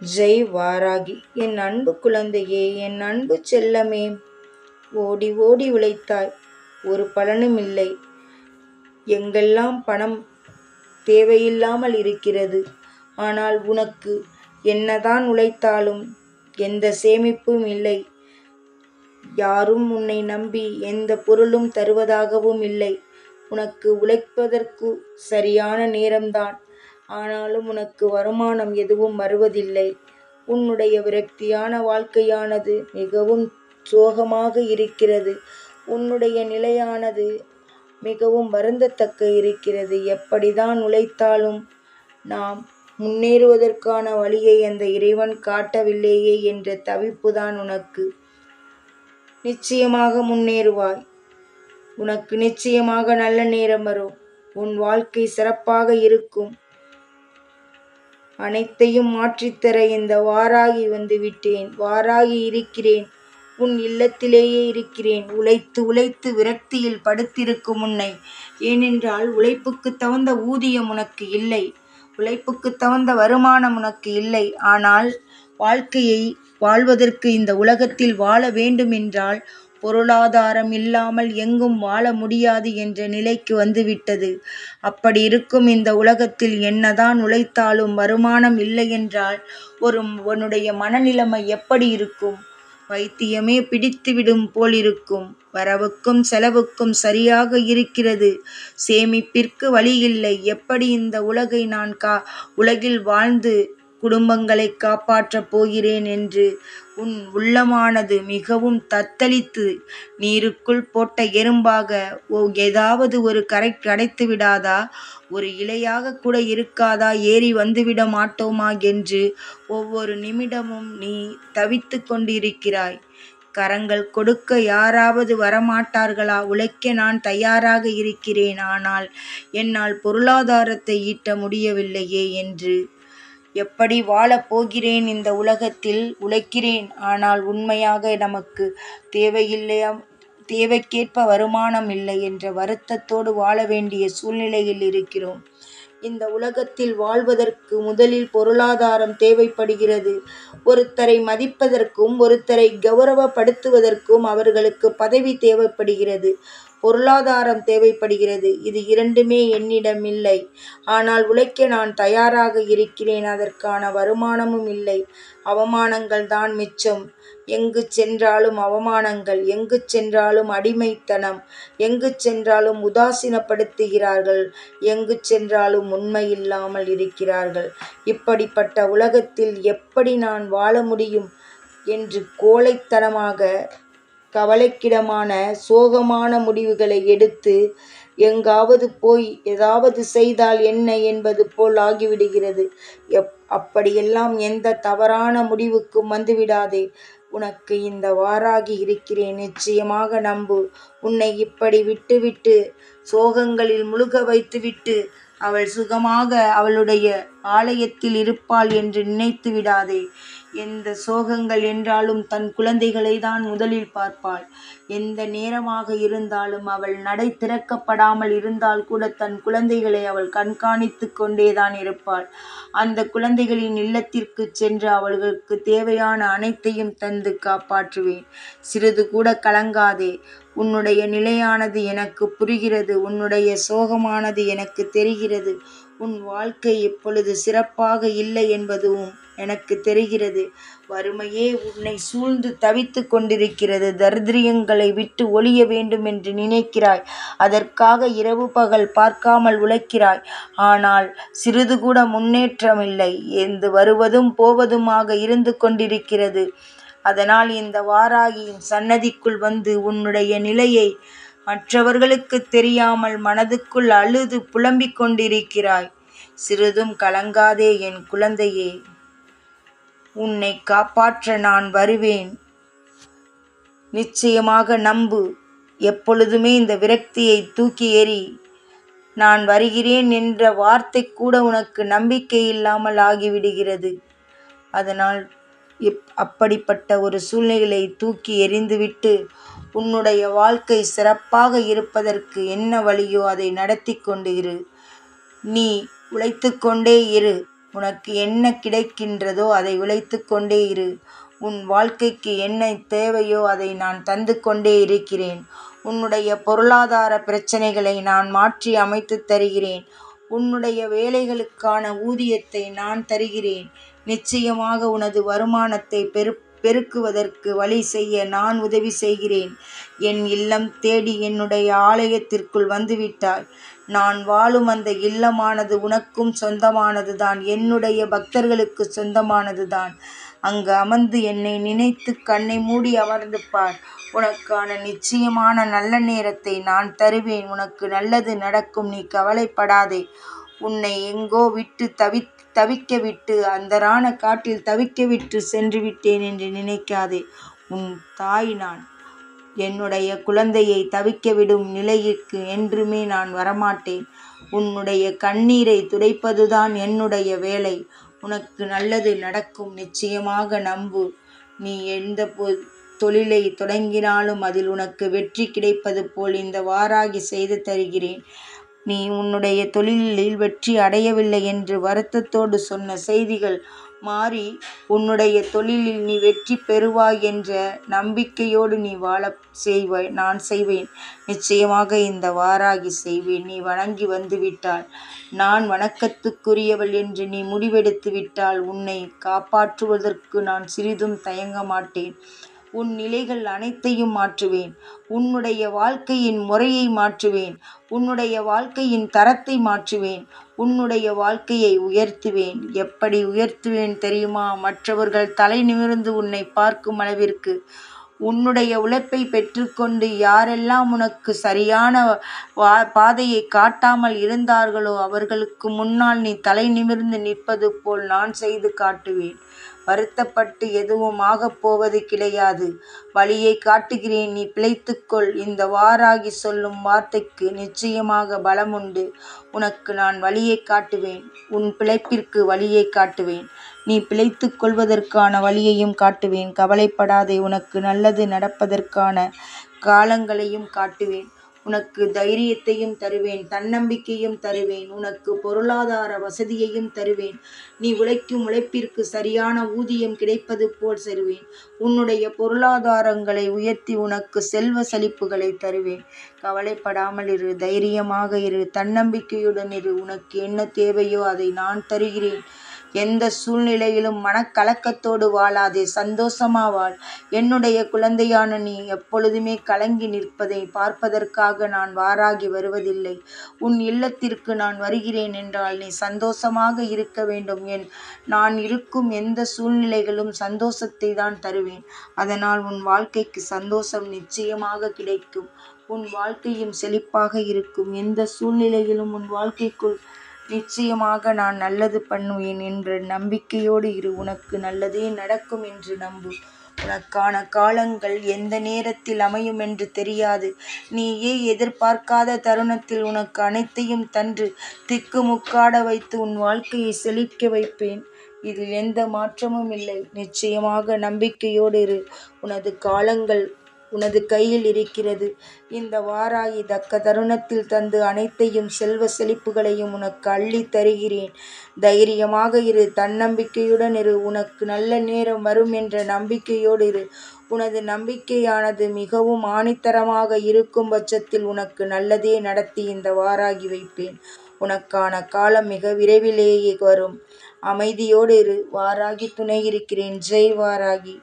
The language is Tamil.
ஜெய் வாராகி என் அன்பு குழந்தையே என் அன்பு செல்லமே. ஓடி ஓடி உழைத்தாய். ஒரு பலனும் இல்லை. எங்கெல்லாம் பணம் தேவையில்லாமல் இருக்கிறது? ஆனால் உனக்கு என்னதான் உழைத்தாலும் எந்த சேமிப்பும் இல்லை. யாரும் உன்னை நம்பி எந்த பொருளும் தருவதாகவும் இல்லை. உனக்கு உழைப்பதற்கு சரியான நேரம்தான். ஆனாலும் உனக்கு வருமானம் எதுவும் வருவதில்லை. உன்னுடைய விரக்தியான வாழ்க்கையானது மிகவும் சோகமாக இருக்கிறது. உன்னுடைய நிலையானது மிகவும் வருந்தத்தக்க இருக்கிறது. எப்படிதான் உழைத்தாலும் நாம் முன்னேறுவதற்கான வழியை அந்த இறைவன் காட்டவில்லையே என்ற தவிப்புதான் உனக்கு. நிச்சயமாக முன்னேறுவாய். உனக்கு நிச்சயமாக நல்ல நேரம் வரும். உன் வாழ்க்கை சிறப்பாக இருக்கும். அனைத்தையும் மாற்றித்தர இந்த வாராகி வந்து விட்டேன் வாராகி இருக்கிறேன். உன் இல்லத்திலேயே இருக்கிறேன். உழைத்து உழைத்து விரக்தியில் படுத்திருக்கும் உன்னை. ஏனென்றால் உழைப்புக்கு தகுந்த ஊதியம் உனக்கு இல்லை. உழைப்புக்கு தகுந்த வருமானம் உனக்கு இல்லை. ஆனால் வாழ்க்கையை வாழ்வதற்கு இந்த உலகத்தில் வாழ வேண்டும் என்றால் பொருளாதாரம் இல்லாமல் எங்கும் வாழ முடியாது என்ற நிலைக்கு வந்துவிட்டது. அப்படி இருக்கும் இந்த உலகத்தில் என்னதான் உழைத்தாலும் வருமானம் இல்லை என்றால் ஒரு உன்னுடைய மனநிலைமை எப்படி இருக்கும்? வைத்தியமே பிடித்துவிடும் போல் இருக்கும். வரவுக்கும் செலவுக்கும் சரியாக இருக்கிறது. சேமிப்பிற்கு வழியில்லை எப்படி இந்த உலகை நான் கா உலகில் வாழ்ந்து குடும்பங்களை காப்பாற்றப் போகிறேன் என்று உன் உள்ளமானது மிகவும் தத்தளித்து நீருக்குள் போட்ட எறும்பாக ஓ ஏதாவது ஒரு கரை கடைத்து விடாதா? ஒரு இலையாக கூட இருக்காதா? ஏறி வந்துவிட மாட்டோமா? என்று ஒவ்வொரு நிமிடமும் நீ தவித்து கொண்டிருக்கிறாய். கரங்கள் கொடுக்க யாராவது வரமாட்டார்களா? உழைக்க நான் தயாராக இருக்கிறேன் ஆனால் என்னால் பொருளாதாரத்தை ஈட்ட முடியவில்லையே என்று எப்படி வாழப் போகிறேன் இந்த உலகத்தில்? உழைக்கிறேன். ஆனால் உண்மையாக நமக்கு தேவையில்லையா? தேவைக்கேற்ப வருமானம் இல்லை என்ற வருத்தத்தோடு வாழ வேண்டிய சூழ்நிலையில் இருக்கிறோம். இந்த உலகத்தில் வாழ்வதற்கு முதலில் பொருளாதாரம் தேவைப்படுகிறது. ஒருத்தரை மதிப்பதற்கும் ஒருத்தரை கௌரவப்படுத்துவதற்கும் அவர்களுக்கு பதவி தேவைப்படுகிறது. பொருளாதாரம் தேவைப்படுகிறது. இது இரண்டுமே என்னிடம் இல்லை ஆனால் உழைக்க நான் தயாராக இருக்கிறேன். அதற்கான வருமானமும் இல்லை. அவமானங்கள் தான் மிச்சம். எங்கு சென்றாலும் அவமானங்கள் எங்கு சென்றாலும் அடிமைத்தனம் எங்கு சென்றாலும் உதாசீனப்படுத்துகிறார்கள் எங்கு சென்றாலும் உண்மை இல்லாமல் இருக்கிறார்கள். இப்படிப்பட்ட உலகத்தில் எப்படி நான் வாழ முடியும்? என்று கோழைத்தனமாக கவலைக்கிடமான சோகமான முடிவுகளை எடுத்து எங்காவது போய் ஏதாவது செய்தால் என்ன என்பது போல் ஆகிவிடுகிறது. எப் அப்படியெல்லாம் எந்த தவறான முடிவுக்கும் வந்துவிடாதே. உனக்கு இந்த வாராகி இருக்கிறேன். நிச்சயமாக நம்பு. உன்னை இப்படி விட்டுவிட்டு சோகங்களில் முழுக வைத்துவிட்டு அவள் சுகமாக அவளுடைய ஆலயத்தில் இருப்பாள் என்று நினைத்து விடாதே எந்த சோகங்கள் என்றாலும் தன் குழந்தைகளை தான் முதலில் பார்ப்பாள். எந்த நேரமாக இருந்தாலும் அவள் நடை திறக்கப்படாமல் இருந்தால் கூட தன் குழந்தைகளை அவள் கண்காணித்து கொண்டேதான் இருப்பாள். அந்த குழந்தைகளின் இல்லத்திற்கு சென்று அவர்களுக்கு தேவையான அனைத்தையும் தந்து காப்பாற்றுவேன். சிறிது கூட கலங்காதே. உன்னுடைய நிலையானது எனக்கு புரிகிறது. உன்னுடைய சோகமானது எனக்கு தெரிகிறது. உன் வாழ்க்கை இப்பொழுது சிறப்பாக இல்லை என்பதும் எனக்கு தெரிகிறது. வறுமையே உன்னை சூழ்ந்து தவித்து கொண்டிருக்கிறது. தரித்திரியங்களை விட்டு ஒழிய வேண்டும் என்று நினைக்கிறாய். அதற்காக இரவு பகல் பார்க்காமல் உழைக்கிறாய். ஆனால் சிறிது கூட முன்னேற்றமில்லை. எந்து வருவதும் போவதுமாக இருந்து கொண்டிருக்கிறது. அதனால் இந்த வாராகியின் சன்னதிக்குள் வந்து உன்னுடைய நிலையை மற்றவர்களுக்கு தெரியாமல் மனதுக்குள் அழுது புலம்பிக் கொண்டிருக்கிறாய். சிறிதும் கலங்காதே என் குழந்தையே. உன்னை காப்பாற்ற நான் வருவேன். நிச்சயமாக நம்பு. எப்பொழுதுமே இந்த விரக்தியை தூக்கி எறி நான் வருகிறேன் என்ற வார்த்தை கூட உனக்கு நம்பிக்கை இல்லாமல் ஆகிவிடுகிறது. அதனால் இப் அப்படிப்பட்ட ஒரு சூழ்நிலையை தூக்கி எறிந்துவிட்டு உன்னுடைய வாழ்க்கை சிறப்பாக இருப்பதற்கு என்ன வழியோ அதை நடத்தி கொண்டு இரு. நீ உழைத்து கொண்டே இரு. உனக்கு என்ன கிடைக்கின்றதோ அதை உழைத்து கொண்டே இரு. உன் வாழ்க்கைக்கு என்ன தேவையோ அதை நான் தந்து கொண்டே இருக்கிறேன். உன்னுடைய பொருளாதார பிரச்சனைகளை நான் மாற்றி அமைத்துத் தருகிறேன். உன்னுடைய வேலைகளுக்கான ஊதியத்தை நான் தருகிறேன். நிச்சயமாக உனது வருமானத்தை பெரு பெருக்குவதற்கு வழி செய்ய நான் உதவி செய்கிறேன். என் இல்லம் தேடி என்னுடைய ஆலயத்திற்குள் வந்துவிட்டாய். நான் வாழும் அந்த இல்லமானது உனக்கும் சொந்தமானது தான் என்னுடைய பக்தர்களுக்கு சொந்தமானது தான் அங்கு அமர்ந்து என்னை நினைத்து கண்ணை மூடி அமர்ந்து பார் உனக்கான நிச்சயமான நல்ல நேரத்தை நான் தருவேன். உனக்கு நல்லது நடக்கும். நீ கவலைப்படாதே. உன்னை எங்கோ விட்டு தவி தவிக்க விட்டு அந்தரான காட்டில் தவிக்க விட்டு சென்று விட்டேன் என்று நினைக்காதே. உன் தாய் நான். என்னுடைய குழந்தையை தவிக்க விடும் நிலையிற்கு என்றுமே நான் வரமாட்டேன். உன்னுடைய கண்ணீரை துடைப்பதுதான் என்னுடைய வேலை. உனக்கு நல்லது நடக்கும் நிச்சயமாக நம்பு. நீ எந்த தொழிலை தொடங்கினாலும் அதில் உனக்கு வெற்றி கிடைப்பது போல் இந்த வாராகி செய்து தருகிறேன். நீ உன்னுடைய தொழிலில் வெற்றி அடையவில்லை என்று வருத்தத்தோடு சொன்ன செய்திகள் மாறி உன்னுடைய தொழிலில் நீ வெற்றி பெறுவாய் என்ற நம்பிக்கையோடு நீ வாழ செய்வாய் நான் செய்வேன். நிச்சயமாக இந்த வாராகி செய்வேன். நீ வணங்கி வந்து விட்டால் நான் வணக்கத்துக்குரியவள் என்று நீ முடிவெடுத்து விட்டால் உன்னை காப்பாற்றுவதற்கு நான் சிறிதும் தயங்க மாட்டேன். உன் நிலைகள் அனைத்தையும் மாற்றுவேன். உன்னுடைய வாழ்க்கையின் முறையை மாற்றுவேன். உன்னுடைய வாழ்க்கையின் தரத்தை மாற்றுவேன். உன்னுடைய வாழ்க்கையை உயர்த்துவேன். எப்படி உயர்த்துவேன் தெரியுமா? மற்றவர்கள் தலை நிமிர்ந்து உன்னை பார்க்கும் அளவிற்கு. உன்னுடைய உழைப்பை பெற்றுக்கொண்டு யாரெல்லாம் உனக்கு சரியான பாதையை காட்டாமல் இருந்தார்களோ அவர்களுக்கு முன்னால் நீ தலை நிமிர்ந்து நிற்பது போல் நான் செய்து காட்டுவேன். வருத்தப்பட்டு எதுவும் ஆகப் போவது கிடையாது. வழியை காட்டுகிறேன் நீ பிழைத்துக்கொள். இந்த வாராகி சொல்லும் வார்த்தைக்கு நிச்சயமாக பலம் உண்டு உனக்கு நான் வழியை காட்டுவேன் உன் பிழைப்பிற்கு வழியை காட்டுவேன். நீ பிழைத்துக் கொள்வதற்கான வழியையும் காட்டுவேன். கவலைப்படாதே உனக்கு நல்லது நடப்பதற்கான காலங்களையும் காட்டுவேன். உனக்கு தைரியத்தையும் தருவேன் தன்னம்பிக்கையும் தருவேன் உனக்கு பொருளாதார வசதியையும் தருவேன். நீ உழைக்கும் உழைப்பிற்கு சரியான ஊதியம் கிடைப்பது போல் தருவேன். உன்னுடைய பொருளாதாரங்களை உயர்த்தி உனக்கு செல்வ செழிப்புகளை தருவேன். கவலைப்படாமல் இரு தைரியமாக இரு தன்னம்பிக்கையுடன் இரு. உனக்கு என்ன தேவையோ அதை நான் தருகிறேன். எந்த சூழ்நிலையிலும் மனக்கலக்கத்தோடு வாழாதே சந்தோஷமா வாழ். என்னுடைய குழந்தையான நீ எப்பொழுதுமே கலங்கி நிற்பதை பார்ப்பதற்காக நான் வாராகி வருவதில்லை. உன் இல்லத்திற்கு நான் வருகிறேன் என்றால் நீ சந்தோஷமாக இருக்க வேண்டும் என். நான் இருக்கும் எந்த சூழ்நிலைகளும் சந்தோஷத்தை தான் தருவேன். அதனால் உன் வாழ்க்கைக்கு சந்தோஷம் நிச்சயமாக கிடைக்கும். உன் வாழ்க்கையும் செழிப்பாக இருக்கும். எந்த சூழ்நிலையிலும் உன் வாழ்க்கைக்குள் நிச்சயமாக நான் நல்லது பண்ணுவேன் என்ற நம்பிக்கையோடு இரு உனக்கு நல்லதே நடக்கும் என்று நம்பு. உனக்கான காலங்கள் எந்த நேரத்தில் அமையும் என்று தெரியாது. நீயே எதிர்பார்க்காத தருணத்தில் உனக்கு அனைத்தையும் தன்று திக்குமுக்காட வைத்து உன் வாழ்க்கையை செழிக்க வைப்பேன். இதில் எந்த மாற்றமும் இல்லை. நிச்சயமாக நம்பிக்கையோடு இரு. உனது காலங்கள் உனது கையில் இருக்கிறது. இந்த வாராகி தக்க தருணத்தில் தந்து அனைத்தையும் செல்வ செழிப்புகளையும் உனக்கு அள்ளி தருகிறேன். தைரியமாக இரு தன்னம்பிக்கையுடன் இரு. உனக்கு நல்ல நேரம் வரும் என்ற நம்பிக்கையோடு இரு. உனது நம்பிக்கையானது மிகவும் ஆணித்தரமாக இருக்கும் பட்சத்தில் உனக்கு நல்லதே நடத்தி இந்த வாராகி வைப்பேன். உனக்கான காலம் மிக விரைவிலேயே வரும். அமைதியோடு இரு. வாராகி துணை இருக்கிறேன். ஜெய் வாராகி.